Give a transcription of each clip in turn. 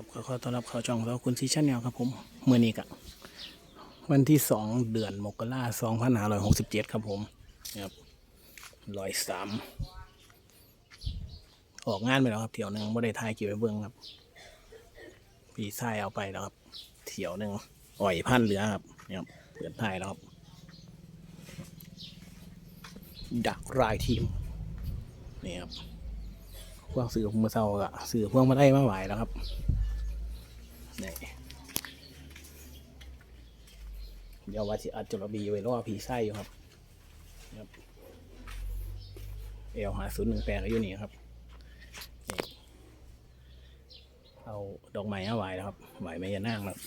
ครับขอขอต้อนรับเข้าช่องเราคุณซีชั่นแนลครับผมเมื่อนี้กะวันที่สองเดือนมกราสองพันห้าร้อยหกสิบเจ็ดครับผมนะครับร้อยสามออกงานไปแล้วครับเที่ยวหนึ่งไม่ได้ทายกี่ยวกับเบิ้องครับพี่ชายเอาไปแล้วครับเที่ยวหนึ่งอ่อยพันเหลือครับเนี่ยครับเปิดทายแล้วครับ ดักรายทีมนี่ครับพวกสื่อมือเศร้าอะสื่อพวกมาได้มาไหวแล้วครับ นี่เดี๋ยวว่าสิอัดจระบีไว้รอผีไส้อยู่ครับครับเอลหาศูนย์หนึ่งแปดอยู่นี่ครับเอาดอกไม้มาไหวแล้วครับไหวไม่ยานั่งครับ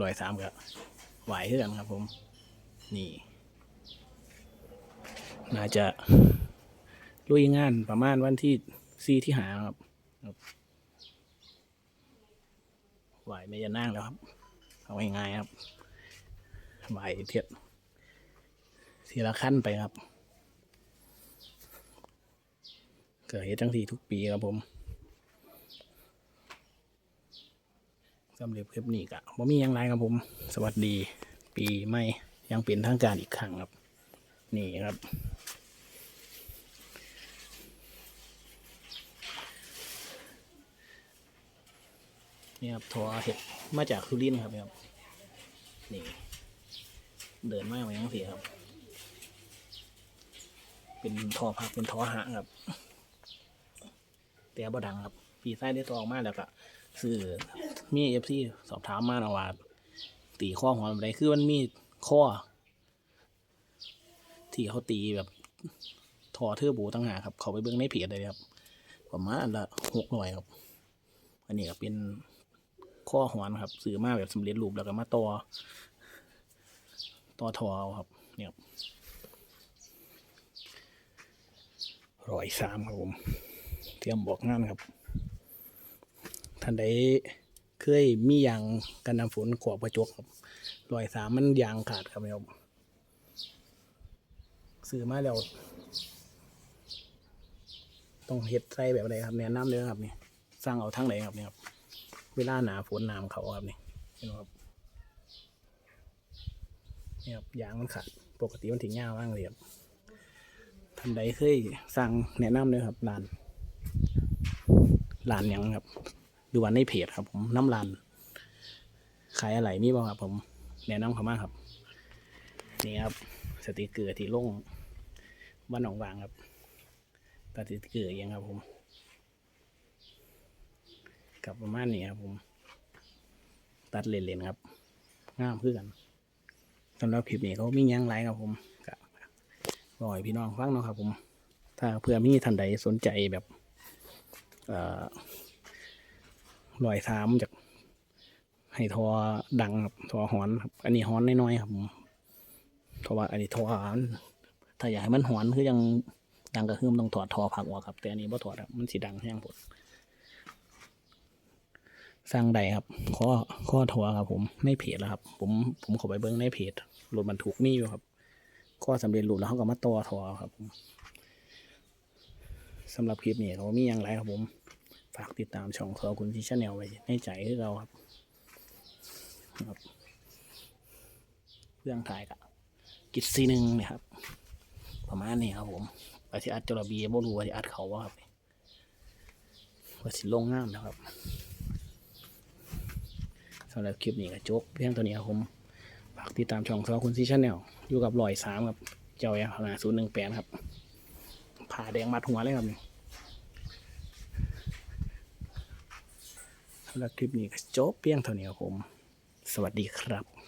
ลอยสามกับไหวเท่ากันครับ ผม นี่ น่าจะลุยงานประมาณวันที่สี่ที่หาครับ ไหวไม่จะนั่งแล้วครับ เอาง่ายๆครับไหวเทียบทีละขั้นไปครับ เกิดเหตุทั้งทีทุกปีครับผมสำเร็จคลิปนี้กะบ่มีหยังไรครับผม สวัสดี ปีใหม่ยังเป็นทางการอีกครั้งครับ นี่ครับ นี่ครับทัวเห็ดมาจากสุรินทร์ครับนี่ครับนี่เดินมากอย่างนี้ครับ เป็นทอพักเป็นทอหะครับแต่บ่ดังครับปีไส้ได้ตออกมากแล้วก็ซื้อมีเอฟซีสอบถามมานะว่าตีข้อหัวแบบไรคือมันมีข้อ ที่เขาตีแบบทอเทือบูตั้งหากครับ เขาไปเบิ้องในเพจเลยครับ ประมาณอันละหกร้อยครับ อันนี้ก็เป็น ข้อหอนครับซื้อมาแบบสำเร็จรูปแล้วก็มาต่อต่อทอเอาครับ เนี่ยร้อยสามครับผม เตรียมบอกงานครับ ท่านใดเคยมียางกันน้ำฝนขวบกระจกครับร้อยสามมันยางขาดครับครับซื้อมาแล้วต้องเฮ็ดใส่แบบไหนครับแนะนำเลยครับนี่สร้างเอาทั้งไหนครับเนี่ยครับ เวลาหนาฝนน้ำเขาครับนี่เห็นไหมครับนี่ครับยางมันขาดปกติมันถึงยาวมากเลยครับท่านใดเคยสั่งแนะนำเลยครับร้านร้านยังครับดูวันในเพจครับผมน้ำร้านขายอะไรมีบ้างครับ ผม แนะนำเขามากครับ นี่ครับสติเกอร์ที่ลงบ้านหนองวางครับตัดสติเกอร์เองครับผม กับประมาณนี้ครับผม ตัดเลนๆครับงามคือกันสำหรับคลิปนี้เขามียังไรครับผมก็บอกพี่น้องฟังเนาะครับผม ถ้าเพื่อมีท่านใดสนใจแบบเอ่อลอยสามจากให้ทอดังครับทอหอนครับ อันนี้หอนน้อยๆครับผมเพราะว่าอันนี้ทอหอนถ้าอยากให้มันหอนคือยังดังกระหึ่มต้องถอดทอผักออกครับ แต่อันนี้บ่ถอดครับมันสีดังแห้งปด สร้างใดครับข้อข้อทัวครับ ผมในเพจแล้วครับ ผมผมขอไปเบิ้งในเพจรถบรรทุกมีอยู่ครับข้อสำเร็จรูปแล้วเขาก็มาต่อทัวครับผมสำหรับคลิปนี้เขามีอย่างไรครับผม ฝากติดตามช่องเขาคุณที่ชาแนลไว้ในใจให้เราครับครับเรื่องถ่ายกับกิจซีหนึ่งเนี่ยครับ ประมาณนี้ครับ ผมว่าสิอัดจระบีบ่รู้ว่าสิอัดเขาว่าครับว่าสิลงงามนะครับ สำหรับคลิปนี้ก็จบเพียงตัวนี้ครับผมฝากติดตามช่องซอคุณซีชาแนลอยู่กับลอยสามครับ เจ้าอร์พนาศูนย์หนึ่งแปดครับผ่าแดงมัดหัวเลยครับสำหรับคลิปนี้ก็จบเพียงเท่านี้ครับผม สวัสดีครับ